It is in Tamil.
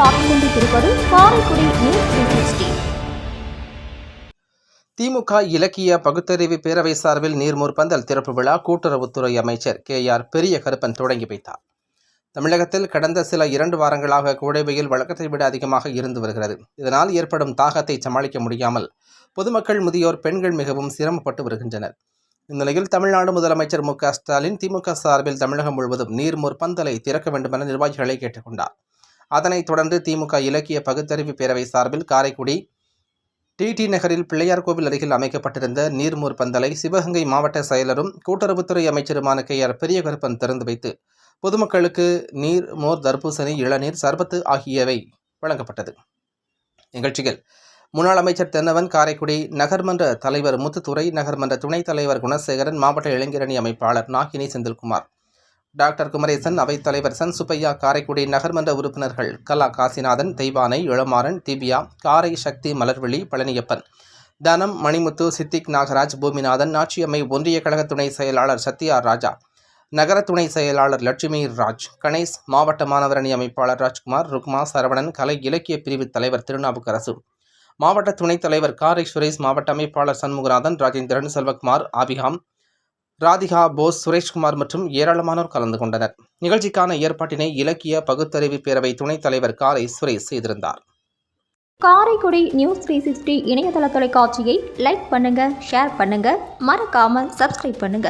பார்த்துக் கொண்டிருப்பது காரைக்குடி நியூஸ் த்ரீ திமுக இலக்கிய பகுத்தறிவு பேரவை சார்பில் நீர்மூர் பந்தல் திறப்பு விழா கூட்டுறவுத்துறை அமைச்சர் கே ஆர் பெரிய கருப்பன் தொடங்கி வைத்தார். தமிழகத்தில் கடந்த சில இரண்டு வாரங்களாக கோடை வெயில் வழக்கத்தை விட அதிகமாக இருந்து வருகிறது. இதனால் ஏற்படும் தாகத்தை சமாளிக்க முடியாமல் பொதுமக்கள் முதியோர் பெண்கள் மிகவும் சிரமப்பட்டு வருகின்றனர். இந்நிலையில் தமிழ்நாடு முதலமைச்சர் மு க ஸ்டாலின் திமுக சார்பில் தமிழகம் முழுவதும் நீர்மூர் பந்தலை திறக்க வேண்டுமென நிர்வாகிகளை கேட்டுக்கொண்டார். அதனைத் தொடர்ந்து திமுக இலக்கிய பகுத்தறிவு பேரவை சார்பில் காரைக்குடி டிடி நகரில் பிள்ளையார் கோவில் அருகில் அமைக்கப்பட்டிருந்த நீர்மூர் பந்தலை சிவகங்கை மாவட்ட செயலரும் கூட்டுறவுத்துறை அமைச்சருமான கே. ஆர். பெரியகருப்பன் திறந்து வைத்து பொதுமக்களுக்கு நீர் மோர் தர்பூசணி இளநீர் சர்பத்து ஆகியவை வழங்கப்பட்டது. நிகழ்ச்சியில் முன்னாள் அமைச்சர் தென்னவன் காரைக்குடி நகர்மன்ற தலைவர் முத்துத்துறை நகர்மன்ற துணைத் தலைவர் குணசேகரன் மாவட்ட இளைஞரணி அமைப்பாளர் நாகினி செந்தில்குமார் டாக்டர் குமரேசன் அவைத்தலைவர் சன் சுப்பையா காரைக்குடி நகர்மன்ற உறுப்பினர்கள் கலா காசிநாதன் தெய்வானை இளமாறன் திவ்யா காரை சக்தி மலர்விழி பழனியப்பன். தனம் மணிமுத்து சித்திக் நாகராஜ் பூமிநாதன் நாச்சியம்மை ஒன்றிய கழக துணை செயலாளர் சத்யா ராஜா. நகர துணை செயலாளர் லட்சுமி ராஜ். கணேஷ் மாவட்ட மாணவரணி அமைப்பாளர் ராஜ்குமார் ருக்மா சரவணன் கலை இலக்கிய பிரிவு தலைவர் திருநாவுக்கரசு. மாவட்ட துணைத் தலைவர் காரை சுரேஷ் மாவட்ட அமைப்பாளர் சண்முகநாதன் ராஜேந்திரன் செல்வகுமார் ஆபிகாம் ராதிகா போஸ் சுரேஷ்குமார் மற்றும் ஏராளமானோர் கலந்து கொண்டனர். நிகழ்ச்சிக்கான ஏற்பாட்டினை இலக்கிய பகுத்தறிவு பேரவை துணைத் தலைவர் காரை சுரேஷ் செய்திருந்தார். காரைக்குடி நியூஸ் த்ரீ சிக்ஸ்டி இணையதள தொலைக்காட்சியை லைக் பண்ணுங்க ஷேர் பண்ணுங்க மறக்காம சப்ஸ்கிரைப் பண்ணுங்க.